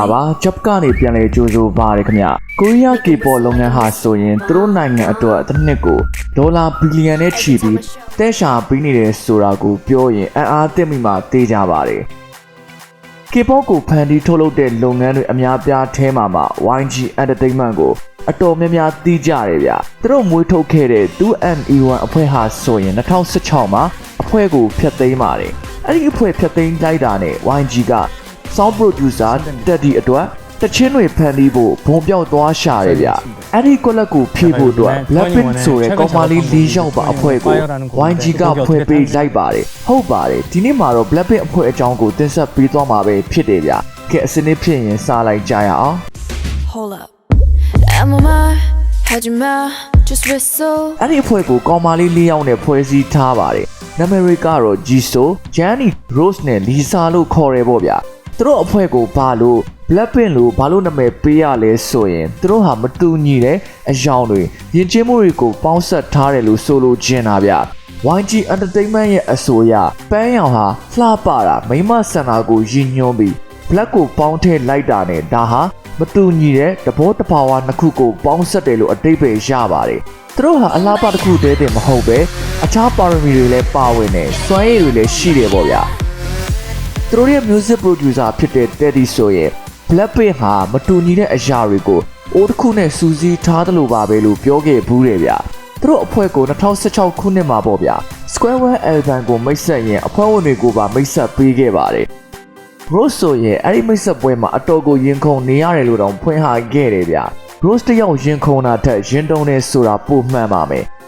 မင်္ဂလာပါဂျပ်ကနေပြန်လဲကြိုးဆိုပါရခင်ဗျကိုရီးယားကေပေါ်လုပ်ငန်းဟာဆိုရင်သူတို့နိုင်ငံအတွက်တစ်နှစ်ကိုဒေါ်လာဘီလီယံနဲ့ချီပြီးတဲရှာပေးနေတယ်ဆိုတာကိုပြောရင်အံ့အားသင့်မိမှသိကြပါတယ်ကေပေါ်ကိုဖန်တီးထုတ်လုပ်တဲ့လုပ်ငန်းတွေအများပြားထဲမှာမှ YG Entertainment ကိုအတော်များများသိကြတယ်ဗျသူတို့မွေးထုတ်ခဲ့တဲ့ 2NE1 အဖွဲ့ဟာဆိုရင်2016မှာအဖွဲ့ကိုဖျက်သိမ်းပါတယ်အဲ့ဒီအဖွဲ့ဖျက်သိမ်းလိုက်တာနဲ့ YG က sound producer တက်ဒီအတွက်တချင်းတွေဖန်တီးဖို့ဘုံပြောက်သွားရှာတယ်ဗျအဲ့ဒီကွက်လက်ကိုဖြည့်ဖို့အတွက် Blackpink ဆိုတဲ့ကောင်မလေး၄ယောက်ပါအဖွဲ့ကို YG ကဖွဲ့ပေးလိုက်ပါတယ်ဟုတ်ပါတယ်ဒီနေ့မှာတော့ Blackpink အဖွဲ့အကြောင်းကိုတင်ဆက်ပေးသွားမှာပဲဖြစ်တယ်ဗျကဲအစင်းလေးဖြစ်ရင်စားလိုက်ကြရအောင် Hold up. Am I mad? Had you mad? Just whistle. အဲ့ဒီအဖွဲ့ကိုကောင်မလေး၄ယောက်နဲ့ဖွဲ့စည်းထားပါတယ်နာမည်ကတော့ Jisoo, Jenny, Rose နဲ့ Lisa လို့ခေါ်ရဲပေါ့ဗျ သူတို့အဖွဲ့ကိုဘာလို့ Blackpink လို့ဘာလို့နာမည်ပေးရလဲဆိုရင်သူတို့ဟာမတူညီတဲ့အယောင်တွေယဉ်ကျေးမှုတွေကိုပေါင်းစပ်ထားတယ်လို့ဆိုလိုချင်တာဗျ YG Entertainment ရဲ့အဆိုအရပန်းရောင်ဟာလှပတာမိမဆန္ဒကိုရည်ညွှန်းပြီး Black ကိုပေါင်းထည့်လိုက်တာနဲ့ဒါဟာမတူညီတဲ့သဘောတဘာဝနှစ်ခုကိုပေါင်းစပ်တယ်လို့အတိတ်ပဲရပါတယ်။သူတို့ဟာအလားပါတစ်ခုတည်းတည်းမဟုတ်ပဲအခြားပါရမီတွေလည်းပါဝင်နေစွမ်းရည်တွေလည်းရှိတယ်ပေါ့ဗျာ။ သူတို့ရဲ့ music producer ဖြစ်တဲ့ Teddy ဆိုရင် Blackpink ဟာမတူညီတဲ့အရာတွေကိုအိုးတစ်ခုနဲ့စူးစီးထားတယ်လို့ပါပဲလို့ပြောခဲ့ဘူးတယ်ဗျာ။သူတို့အဖွဲ့ကို2016ခုနှစ်မှာပေါ့ဗျာ Square One Album ကိုမိတ်ဆက်ရင်အဖွဲ့ဝင်တွေကိုပါမိတ်ဆက်ပေးခဲ့ပါတယ်။ Rose ဆိုရင်အဲ့ဒီမိတ်ဆက်ပွဲမှာအတော်ကိုရင်ခုန်နေရတယ်လို့တောင်ဖွင့်ဟခဲ့တယ်ဗျ။ Rose တယောက်ရင်ခုန်တာထက်ရင်တုံနေဆိုတာပိုမှန်ပါမယ်။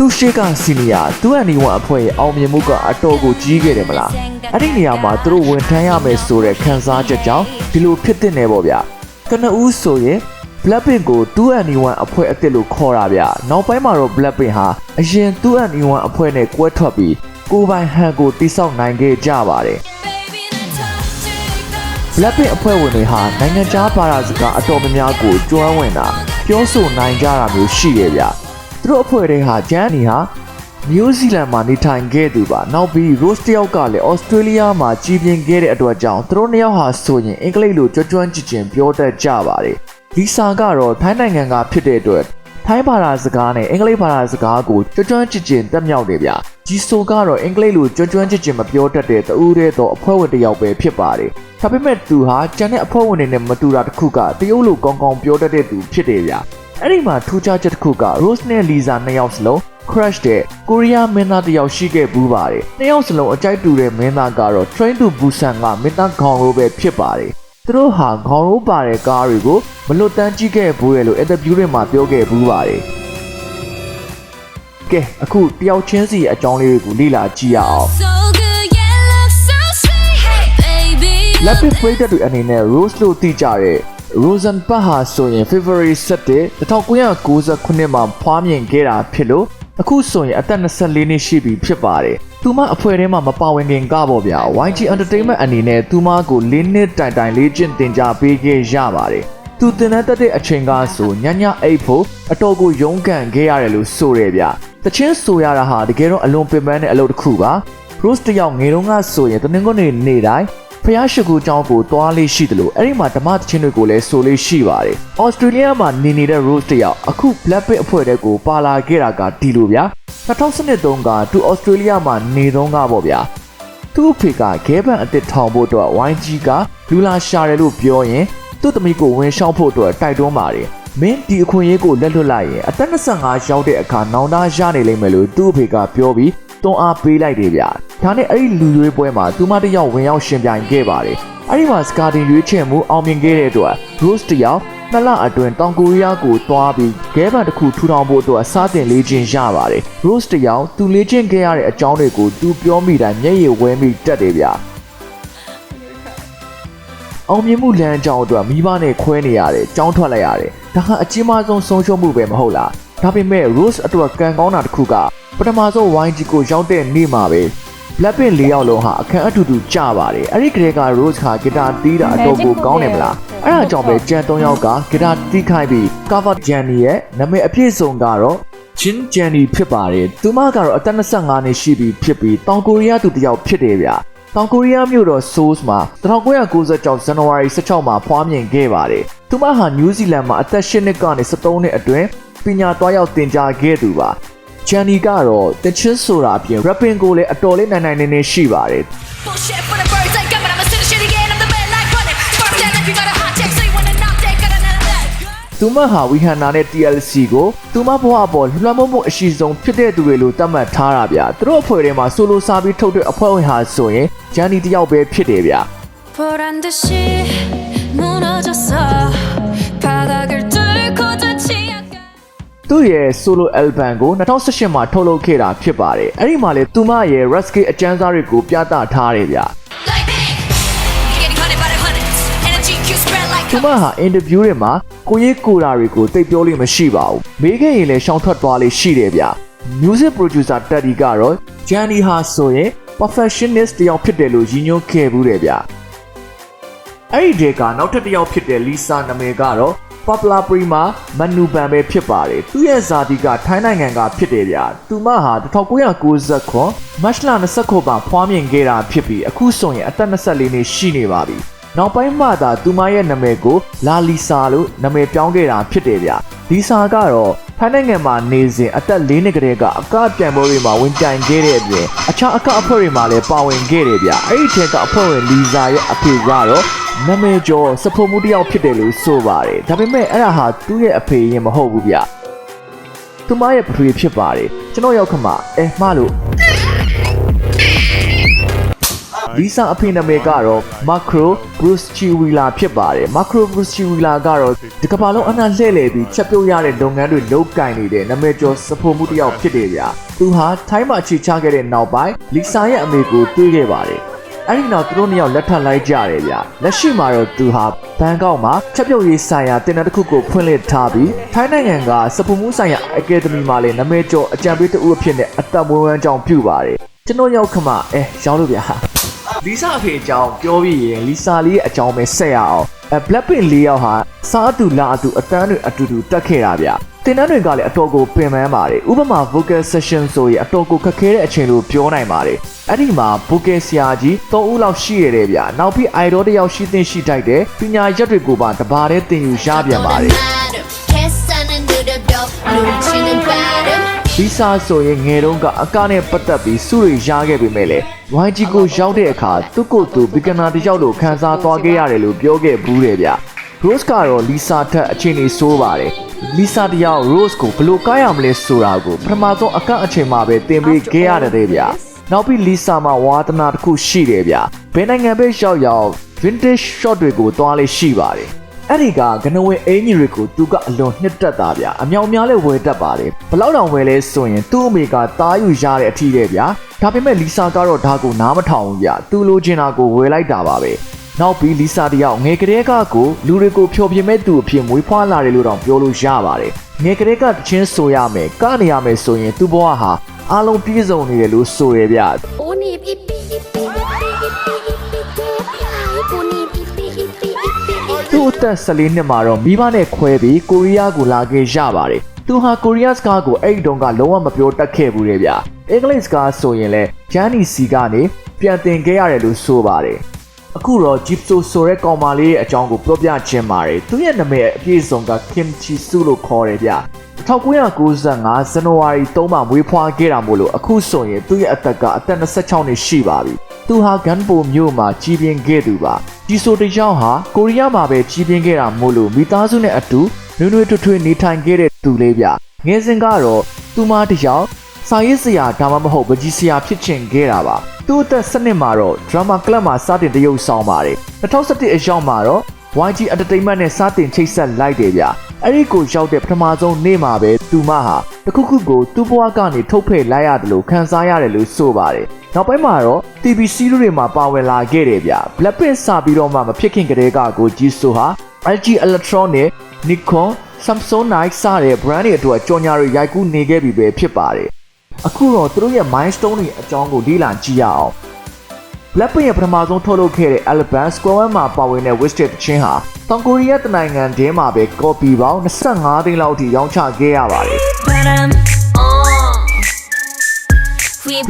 သူရှိကစီနီယာသူအနီဝအဖွဲ့ရဲ့အောင်မြင်မှုကအတော်ကိုကြီးခဲ့တယ်မလား။အဲ့ဒီနေရာမှာသူတို့ဝန်ထမ်းရမယ်ဆိုတဲ့ခံစားချက်ကြောင့်ဒီလိုဖြစ်တဲ့နေပေါ့ဗျ။ကနဦးဆိုရင် Blackpink ကို 2NE1 အဖွဲ့အစ်စ်လို့ခေါ်တာဗျ။နောက်ပိုင်းမှာတော့ Blackpink ဟာအရင် 2NE1 အဖွဲ့နဲ့ကွဲထွက်ပြီးကိုယ်ပိုင်ဟန်ကိုတိစောက်နိုင်ခဲ့ကြပါတယ်။ Baby, let's talk to the Blackpink အဖွဲ့ဝင်တွေဟာနိုင်ငံခြားဘာသာစကားအတော်များများကိုကျွမ်းဝင်တာပြောဆိုနိုင်ကြတာမျိုးရှိတယ်ဗျ။သူ တို့အဖွဲ့တွေဟာဂျန်နီဟာနယူးဇီလန်မှာနေထိုင်ခဲ့သူပါ။နောက်ပြီး Rose တယောက်ကလည်း Australia မှာကြီးပြင်းခဲ့တဲ့အတွက်ကြောင့်သူတို့နှစ်ယောက်ဟာဆိုရင်အင်္ဂလိပ်လိုကြွကြွန့်ကျင်ကျင်ပြောတတ်ကြပါတယ်။လီဆာကတော့ထိုင်းနိုင်ငံကဖြစ်တဲ့အတွက်ထိုင်းဘာသာစကားနဲ့အင်္ဂလိပ်ဘာသာစကားကိုကြွကြွန့်ကျင်ကျင်တက်မြောက်တယ်ဗျ။ဂျီဆိုကတော့အင်္ဂလိပ်လိုကြွကြွန့်ကျင်ကျင်မပြောတတ်တဲ့တူးတဲ့တော့အဖွဲ့ဝင်တစ်ယောက်ပဲဖြစ်ပါတယ်။ဒါပေမဲ့သူဟာကျန်တဲ့အဖွဲ့ဝင်တွေနဲ့မတူတာတစ်ခုကတရုတ်လိုကောင်းကောင်းပြောတတ်တဲ့သူဖြစ်တယ်ဗျ။ အဲ့ဒီမှာထူးခြားချက်တစ်ခုက Rose နဲ့ Lisa နှစ်ယောက်စလုံး crush တဲ့ကိုရီးယားမင်းသားတစ်ယောက်ရှိခဲ့ဘူးပါတယ်။နှစ်ယောက်စလုံးအကြိုက်တူတဲ့မင်းသားကတော့ Train to Busan ကမင်းသားခေါင်ရိုးပဲဖြစ်ပါတယ်။သူတို့ဟာခေါင်ရိုးပါတဲ့ကားတွေကိုမလွတ်တမ်းကြည့်ခဲ့ဘူးလေလို့ interview တွေမှာပြောခဲ့ဘူးပါတယ်။ကဲအခုတယောက်ချင်းစီအကြောင်းလေးတွေကိုလေ့လာကြည့်ရအောင် So good, yeah, love so sweet. Hey, baby. Lapid ပရိသတ်တွေအနေနဲ့ Rose လို့သိကြတဲ့ Rosen Park ဟာဆိုရင် February 7 1998မှာဖွားမြင်ခဲ့တာဖြစ်လို့အခုဆိုရင်အသက်24နှစ်ရှိပြီဖြစ်ပါတယ်။သူမအဖွဲထဲမှာမပါဝင်ခင်ကပေါ့ဗျာ YG Entertainment အနေနဲ့သူမကို၄နှစ်တိုင်တိုင်လေးကျင့်တင်ကြပေးခဲ့ရပါတယ်။သူတင်တဲ့တက်တဲ့အချိန်ကဆိုညညအိတ်ဖို့အတော်ကိုရုန်းကန်ခဲ့ရတယ်လို့ဆိုရဗျ။တချင်းဆိုရတာဟာတကယ်တော့အလွန်ပင်ပန်းတဲ့အလုပ်တစ်ခုပါ။ Rose တယောက်ငယ်တုန်းကဆိုရင်တနင်္ဂနွေနေ့တိုင်း ဖျားရှိခိုးကျောင်းကိုတွားလေးရှိတယ်လို့အဲ့ဒီမှာဓမ္မသချင်းတွေကိုလည်းဆိုလေးရှိပါတယ်။ဩစတြေးလျမှာနေနေတဲ့ Rose တယောက်အခု Blackpink အဖွဲ့တဲကိုပါလာခဲ့တာကဒီလိုဗျာ2012တုန်းကသူဩစတြေးလျမှာနေတုန်းကပေါ့ဗျာသူ့အဖေကဂဲဘန်အစ်စ်ထောင်ဖို့အတွက် YG ကလူလာရှာတယ်လို့ပြောရင်သူ့သမီးကိုဝင်ရှောက်ဖို့အတွက်တိုက်တွန်းပါတယ်မင်းဒီအခွင့်အရေးကိုလက်လွတ်လိုက်ရင်အသက်25ရောက်တဲ့အခါနောင်တရနေလိမ့်မယ်လို့သူ့အဖေကပြောပြီး တွန်းအားပေးလိုက်တယ်ဗျာဒါနဲ့အဲ့ဒီလူရွေးပွဲမှာသူမတစ်ယောက်ဝင်ရောက်ရှင်ပြိုင်ခဲ့ပါတယ်အဲ့ဒီမှာစကာတင်ရွေးချယ်မှုအောင်မြင်ခဲ့တဲ့အတွက် Rose တစ်ယောက်နှစ်လအတွင်းတောင်ကိုရီးယားကိုတွားပြီးဂဲဘန်တစ်ခုထူထောင်ဖို့အတွက်အစားတင်လေ့ကျင့်ရပါတယ် Rose တစ်ယောက်သူလေ့ကျင့်ခဲ့ရတဲ့အကြောင်းတွေကိုသူပြောမိတိုင်းမျက်ရည်ဝဲမိတတ်တယ်ဗျာအောင်မြင်မှုလမ်းကြောင်းအတွက်မိဘနဲ့ခွဲနေရတယ်ကြောင်းထွက်လိုက်ရတယ်ဒါဟာအကြီးမားဆုံးဆုံးရှုံးမှုပဲမဟုတ်လားဒါပေမဲ့ Rose အတွက်ကံကောင်းတာတစ်ခုက ပထမဆုံး YG ကိုရောက်တဲ့နေ့မှာပဲ Blackpink ၄ယောက်လုံးဟာအခန်းအတူတူကြပါတယ်အဲ့ဒီကလေးက Rose ကဂီတာတီးတာအတော့ကိုကောင်းတယ်မလားအဲ့ဒါကြောင့်ပဲကြံ၃ယောက်ကဂီတာတီးခိုင်းပြီး cover Jenny ရဲ့နာမည်အပြည့်စုံကတော့ Jin Jenny ဖြစ်ပါတယ်သူမကတော့အသက်25နှစ်ရှိပြီဖြစ်ပြီးတောင်ကိုရီးယားသူတစ်ယောက်ဖြစ်တယ်ဗျတောင်ကိုရီးယားမြို့တော် Seoul မှာ1996ဇန်နဝါရီ16မှာဖွားမြင်ခဲ့ပါတယ်။သူမဟာနယူးဇီလန်မှာအသက်8နှစ်ကနေ17နှစ်အတွင်းပညာတွားရောက်သင်ကြားခဲ့သူပါ။ ဂျန်နီကတော့တချင်းဆိုတာအပြင် rapping ကိုလည်းအတော်လေးနိုင်နိုင်နေနေရှိပါတယ် Bullshit for the birds ain't coming. I'ma send the shit again. I'm the man like running. Spark that if you got a hot check. Say when and not they got another leg. ။သူမဟာဝီဟန်နာနဲ့ TLC ကိုသူမဘဝအပေါ်လွှမ်းမိုးမှုအရှိဆုံးဖြစ်တဲ့သူတွေလို့သတ်မှတ်ထားတာဗျ။သူတို့အဖွဲ့ထဲမှာဆိုလိုစားပြီးထုတ်တဲ့အဖွဲ့ဝင်ဟာဆိုရင်ဂျန်နီတယောက်ပဲဖြစ်တယ်ဗျ။ သူ့ရဲ့ solo album ကို2018မှာထုတ်လုပ်ခဲ့တာဖြစ်ပါတယ်။အဲ့ဒီမှာလေသူမရဲ့ Rusky အကျန်းစားတွေကိုပြသထားတယ်ဗျ Lightning. Getting hunted by the hundreds. Energy Q spread like ။သူမဟာအင်တာဗျူးတွေမှာကိုရေးကိုတာတွေကိုသိပ်ပြောလို့မရှိပါဘူး။မေးခဲ့ရင်လည်းရှောင်ထွက်သွားလေးရှိတယ်ဗျ။ Music producer Teddy ကတော့ Johnny ဟာဆိုရင် perfectionist တယောက်ဖြစ်တယ်လို့ရည်ညွှန်းခဲ့ဘူးတယ်ဗျ။အဲ့ဒီတဲ့ကနောက်ထပ်တစ်ယောက်ဖြစ်တဲ့ Lisa နာမည်ကတော့ Popular Prima Manu Ban ပဲဖြစ်ပါတယ်။သူ့ရဲ့ဇာတိကထိုင်းနိုင်ငံကဖြစ်တယ်ဗျ။သူမဟာ1990မတ်လ29မှာဖွားမြင်ခဲ့တာဖြစ်ပြီးအခုဆိုရင်အသက်24နှစ်ရှိနေပါပြီ။နောက်ပိုင်းမှသာသူမရဲ့နာမည်ကိုလာလီဆာလို့နာမည်ပြောင်းခဲ့တာဖြစ်တယ်ဗျ။လီဆာကတော့ထိုင်းနိုင်ငံမှာနေစဉ်အသက်၄နှစ်ကလေးကအကပြန်ပွဲတွေမှာဝင်ပြိုင်ခဲ့တဲ့အပြင်အခြားအကအဖွဲ့တွေမှာလည်းပါဝင်ခဲ့တယ်ဗျ။အဲ့ဒီထဲကအဖွဲ့ဝင်လီဆာရဲ့အဖေကတော့ နာမည်ကျော်စဖို့မှုတစ်ယောက်ဖြစ်တယ်လို့ဆိုပါတယ်။ဒါပေမဲ့အဲ့ဒါဟာသူ့ရဲ့အဖေရင်မဟုတ်ဘူးဗျ။သူမရဲ့ပထွေဖြစ်ပါတယ်ကျွန်တော်ရောက်ခမအဲမှားလို့လီဆာအဖေနာမည်ကတော့ Macro Bruce Chiwila ဖြစ်ပါတယ် Macro Bruce Chiwila ကတော့ဒီကမ္ဘာလုံးအနှံ့လှည့်လည်ပြီးချက်ပြုတ်ရတဲ့လုပ်ငန်းတွေလုပ်ကင်နေတဲ့နာမည်ကျော်စဖို့မှုတစ်ယောက်ဖြစ်တယ်ဗျာသူဟာထိုင်းမှာအခြေချခဲ့တဲ့နောက်ပိုင်းလီဆာရဲ့အမေကိုတွေ့ခဲ့ပါတယ် အဲ့ဒီနောက်သူတို့နှစ်ယောက်လက်ထပ်လိုက်ကြတယ်ဗျလက်ရှိမှာတော့သူဟာဘန်ကောက်မှာချက်ပြုတ်ရေးဆိုင်ရာတင်နန်းတစ်ခုကိုဖွင့်လှစ်ထားပြီးထိုင်းနိုင်ငံကစပူမှုဆိုင်ရာအကယ်ဒမီမှာလည်းနာမည်ကျော်အကြံပေးတဦးအဖြစ်နဲ့အသက်မွေးဝမ်းကြောင်းပြုပါတယ်ကျွန်တော်ရောက်ခမအဲရောက်လို့ဗျာလီဆာအဖေအကြောင်းပြောပြီးရင်လီဆာလေးရဲ့အကြောင်းပဲဆက်ရအောင်အဲ Blackpink ၄ယောက်ဟာစားတူလာအတူအတန်းတွေအတူတူတက်ခဲ့တာဗျတင်တန်းတွေကလည်းအတော်ကိုပင်ပန်းပါတယ်ဥပမာ vocal session ဆိုရင်အတော်ကိုခက်ခဲတဲ့အချိန်လို့ပြောနိုင်ပါတယ် အဲ့ဒီမှာဘူကေဆရာကြီး၃ဦးလောက်ရှိရတဲ့ဗျာနောက်ပြီးအိုင်ဒေါတယောက်ရှိသင့်ရှိတိုက်တယ်ပညာရက်တွေကိုပါတပါတဲ့တင်ယူရပြန်ပါတယ်ဒီစာဆိုရင်ငယ်တုန်းကအကနဲ့ပတ်သက်ပြီးစုတွေရခဲ့ပေမဲ့လည်း YG ကိုရောက်တဲ့အခါသူ့ကိုယ်သူဗီဂနာတယောက်လိုခံစားသွားခဲ့ရတယ်လို့ပြောခဲ့ဘူးတယ်ဗျာ Rose ကတော့ Lisa ထက်အခြေအနေဆိုးပါတယ်လီဆာတရား Rose ကိုဘလို့ကားရမလဲဆိုတာကိုပထမဆုံးအကအချိန်မှာပဲတင်ပေးခဲ့ရတယ်တဲ့ဗျာ နောက်ပြီးလီဆာမှာဝါသနာတစ်ခုရှိတယ်ဗျဘယ်နိုင်ငံပဲရောက်ရောက် vintage shot တွေကိုသွားလေးရှိပါတယ်အဲ့ဒီကကနဝဲအင်ကြီးတွေကိုသူကအလွန်နှစ်တက်တာဗျအမြောင်များလဲဝယ်တတ်ပါတယ်ဘလောက်တောင်ဝယ်လဲဆိုရင်သူ့အမေကတားယူရတဲ့အထီးတဲ့ဗျဒါပေမဲ့လီဆာကတော့ဒါကိုနားမထောင်ဘူးဗျသူလိုချင်တာကိုဝယ်လိုက်တာပါပဲနောက်ပြီးလီဆာတယောက်ငယ်ကလေးကကိုလူတွေကိုဖျော်ဖြေမဲ့သူအဖြစ်မွေးဖွားလာတယ်လို့တောင်ပြောလို့ရပါတယ်ငယ်ကလေးကတချင်းဆိုရမယ်ကနေရမယ်ဆိုရင်သူ့ဘဝဟာ အားလုံးပြည့်စုံနေတယ်လို့ဆိုရပြ။အိုနီပီပီပီပီပီပီပီကိုနီပီပီပီပီသူ့အသက်14နှစ်မှာတော့မိဘနဲ့ခွဲပြီးကိုရီးယားကိုလာခဲ့ရပါတယ်။သူဟာကိုရီးယားစကားကိုအဲ့ဒီတုန်းကလုံးဝမပြောတတ်ခဲ့ဘူးလေဗျ။အင်္ဂလိပ်စကားဆိုရင်လည်းဂျန်နီစီကနေပြန်သင်ခဲ့ရတယ်လို့ဆိုပါတယ်။ အခုတော့ Jipso ဆိုတဲ့ကောင်မလေးရဲ့အကြောင်းကိုပြောပြခြင်းပါတယ်။သူ့ရဲ့နာမည်အပြည့်စုံက Kim Chi Soo လို့ခေါ်တယ်ဗျ။1995ဇန်နဝါရီ3မှာမွေးဖွားခဲ့တာမို့လို့အခုဆိုရင်သူ့ရဲ့အသက်ကအသက်26နှစ်ရှိပါပြီ။သူဟာဂန်ပိုမြို့မှာကြီးပြင်းခဲ့သူပါ။ဒီဆိုတယောက်ဟာကိုရီးယားမှာပဲကြီးပြင်းခဲ့တာမို့လို့မိသားစုနဲ့အတူနွေးနွေးထွေးထွေးနေထိုင်ခဲ့တဲ့သူလေးဗျ။ငယ်စဉ်ကတော့သူမတယောက် စာရေးဆရာဒါမှမဟုတ်ပကြီးဆရာဖြစ်ချင်ခဲ့တာပါ။သူ့အသက်7နှစ်မှာတော့ drama club မှာစတင်တရုပ်ဆောင်ပါတယ်။2017အရောက်မှာတော့ YG Entertainment နဲ့စတင်ချိတ်ဆက်လိုက်တယ်ဗျ။အဲ့ဒီကိုရောက်တဲ့ပထမဆုံးနေ့မှာပဲသူမဟာတစ်ခုခုကိုသူ့ဘဝကနေထုတ်ဖယ်လိုက်ရတယ်လို့ခံစားရတယ်လို့ဆိုပါတယ်။နောက်ပိုင်းမှာတော့ TV series တွေမှာပါဝင်လာခဲ့တယ်ဗျ။ Blackpink စပြီးတော့မှမဖြစ်ခင်ကတည်းကကိုကြီးဆိုဟာ LG Electronic, Nikon, Samsung Night စတဲ့ brand တွေအတွက်ကြော်ညာတွေရိုက်ကူးနေခဲ့ပြီပဲဖြစ်ပါတယ်။ အခုတော့သူတို့ရဲ့ milestone တွေအကြောင်းကိုလေ့လာကြည့်ရအောင်လက်ပင်ရဲ့ပထမဆုံးထုတ်လုပ်ခဲ့တဲ့ Alban Square One မှာပါဝင်တဲ့ Wasted ချင်းဟာတောင်ကိုရီးယားတနိုင်ငံတည်းမှာပဲ copy ပေါင်း25သိန်းလောက်ထိရောင်းချခဲ့ရပါတယ်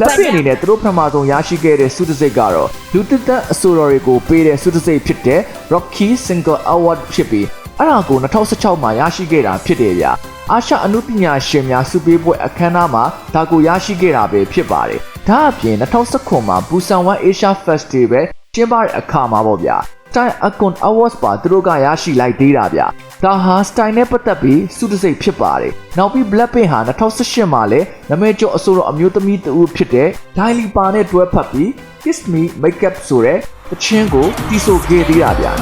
လက်ပင်အနေနဲ့သူတို့ပထမဆုံးရရှိခဲ့တဲ့ဆုတစိတ်ကတော့လူတက်တက်အဆိုတော်တွေကိုပေးတဲ့ဆုတစိတ်ဖြစ်တဲ့ Rocky Single Award ဖြစ်ပြီးအဲ့ဒါကို2016မှာရရှိခဲ့တာဖြစ်တယ်ဗျ အာရှအမှုပညာရှင်များစုပေးပွဲအခမ်းအနားမှာဒါကိုရရှိခဲ့တာပဲဖြစ်ပါတယ်ဒါအပြင်2019မှာ Busan One Asia Festival ကျင်းပတဲ့အခါမှာပေါ့ဗျာ Style Icon Awards ပါသူတို့ကရရှိလိုက်သေးတာဗျဒါဟာ style နဲ့ပတ်သက်ပြီးစုတစ်စိတ်ဖြစ်ပါတယ်နောက်ပြီး Blackpink ဟာ2018မှာလည်းနာမည်ကျော်အဆိုတော်အမျိုးသမီးတဦးဖြစ်တဲ့ Daily Pa နဲ့တွဲဖက်ပြီး Kiss Me Makeup ဆိုတဲ့တခြင်းကိုတီးဆိုခဲ့သေးတာဗျာ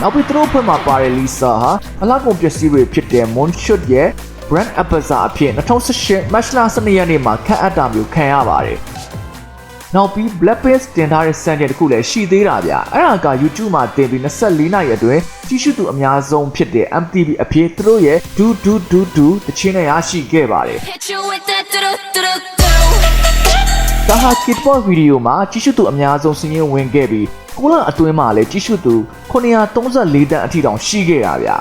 နောက်ပြီးသူတို့ဖွဲ့မှာပါတဲ့ Lisa ဟာအလားကုန်ပစ္စည်းတွေဖြစ်တဲ့ Moonshot ရဲ့ brand ambassador အဖြစ်2018 March 12ရက်နေ့မှာခန့်အပ်တာမျိုးခံရပါတယ်။နောက်ပြီး Blackpink တင်ထားတဲ့စံချိန်တစ်ခုလည်းရှိသေးတာဗျ။အဲ့ဒါက YouTube မှာတင်ပြီး24နာရီအတွင်းကြီးစုသူအများဆုံးဖြစ်တဲ့ MTV အဖြစ်သူတို့ရဲ့ Do Do Do Do တခြင်းနဲ့ရရှိခဲ့ပါတယ်။ Hit you with that do do do do do. ဒါဟာ Kidpop ဗီဒီယိုမှာကြီးစုသူအများဆုံးစည်ရင်းဝင်ခဲ့ပြီး ကိုလအတွင်းမှာလည်းကြီးစုသူ934တန်းအထိတောင်ရှိခဲ့တာဗျာ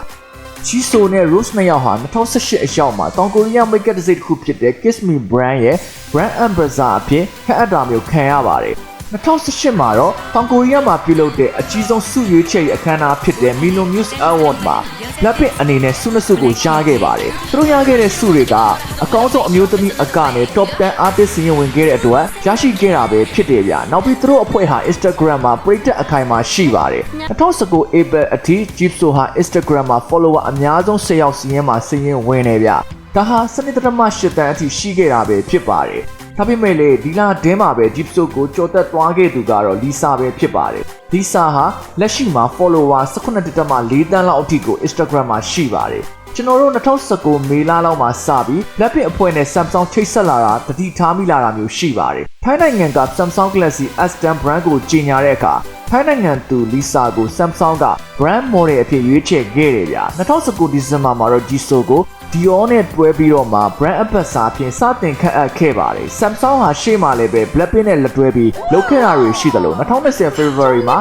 ချီဆိုနဲ့ Rose နှစ်ယောက်ဟာ2018အရောက်မှာတောင်ကိုရီးယား makeup တစ်စိတ်တစ်ခုဖြစ်တဲ့ Kiss Me brand ရဲ့ brand ambassador အဖြစ်ခန့်အပ်တာမျိုးခံရပါတယ် 2018မှာတော့တောင်ကိုရီးယားမှာပြုလုပ်တဲ့အကြီးဆုံးဆုရွေးချယ်ရေးအခမ်းအနားဖြစ်တဲ့ Milo Muse Award မှာ Blackpink အနေနဲ့ဆုနှစ်ဆုကိုရခဲ့ပါတယ်။သူတို့ရခဲ့တဲ့ဆုတွေကအကောင်းဆုံးအမျိုးသမီးအကနဲ့ Top 10 artist စီရင်ဝင်ခဲ့တဲ့အတွက်ရရှိခဲ့တာပဲဖြစ်တယ်ဗျာ။နောက်ပြီးသူတို့အဖွဲ့ဟာ Instagram မှာပရိသတ်အခိုင်အမာရှိပါတယ်။2019 April အထိ Jipso ဟာ Instagram မှာ follower အများဆုံး10ယောက်စီရင်မှာစီရင်ဝင်နေဗျ။ဒါဟာစနစ်တရမ8တန်းအထိရှိခဲ့တာပဲဖြစ်ပါတယ်။ ဒါပေမဲ့လေဒီလာဒင်းမှာပဲ Jipso ကိုကြော်သက်သွားခဲ့သူကတော့ Lisa ပဲဖြစ်ပါတယ်။ Lisa ဟာလက်ရှိမှာ follower 18.4တန်းလောက်အထိကို Instagram မှာရှိပါတယ်။ကျွန်တော်တို့2019မေလလောက်မှာစပြီး Blackpink အဖွဲ့နဲ့ Samsung ချိတ်ဆက်လာတာတတိထားမိလာတာမျိုးရှိပါတယ်။ထိုင်းနိုင်ငံက Samsung Galaxy S10 brand ကိုကြီးညာတဲ့အခါထိုင်းနိုင်ငံသူ Lisa ကို Samsung က brand model အဖြစ်ရွေးချယ်ခဲ့တယ်ဗျာ။2019ဒီဇင်ဘာမှာတော့ Jisoo ကို Dior နဲ့တွဲပြီးတော့မှ brand ambassador အဖြစ်စတင်ခန့်အပ်ခဲ့ပါတယ်။ Samsung ဟာရှေ့မှာလည်းပဲ Blackpink နဲ့လက်တွဲပြီးလုပ်ခဲ့တာတွေရှိတယ်လို့2020 February မှာ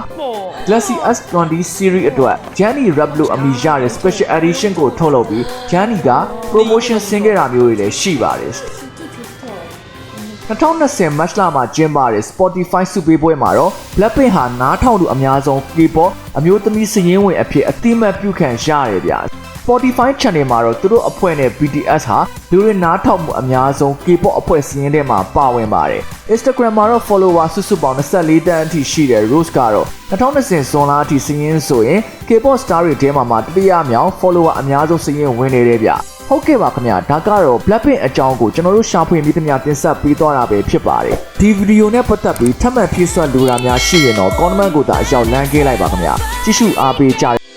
Galaxy S20 series အတွက် Johnny Rap လို့အမည်ရတဲ့ special edition ကိုထုတ်လုပ်ပြီး Johnny က promotion ဆင်းခဲ့တာမျိုးတွေလည်းရှိပါတယ်။2020 March လမှာကျင်းပတဲ့ Spotify စုပေးပွဲမှာတော့ Blackpink ဟာနားထောင်သူအများဆုံး K-pop အမျိုးသမီးစည်ရင်းဝင်အဖြစ်အတိအမှတ်ပြုခံရတယ်ဗျာ Spotify channel မှာတော့သူတို့အဖွဲ့နဲ့ BTS ဟာလူတွေနားထောင်မှုအများဆုံး K-pop အဖွဲ့စည်းရင်းထဲမှာပါဝင်ပါတယ်။ Instagram မှာတော့ follower စုစုပေါင်း24တန်းအထိရှိတဲ့ Rose ကတော့2020ဇွန်လအထိစည်းရင်းဆိုရင် K-pop star တွေထဲမှာမှတတိယမြောက် follower အများဆုံးစည်းရင်းဝင်နေတယ်ဗျ။ဟုတ်ကဲ့ပါခင်ဗျာဒါကတော့ Blackpink အကြောင်းကိုကျွန်တော်တို့ရှာဖွေမိသမျှတင်ဆက်ပေးသွားတာပဲဖြစ်ပါတယ်ဒီဗီဒီယိုနဲ့ပတ်သက်ပြီးထပ်မံဖြည့်ဆွတ်လိုတာများရှိရင်တော့ comment ကိုသာအရောက်လမ်းခဲ့လိုက်ပါခင်ဗျာကြည့်ရှုအားပေးကြ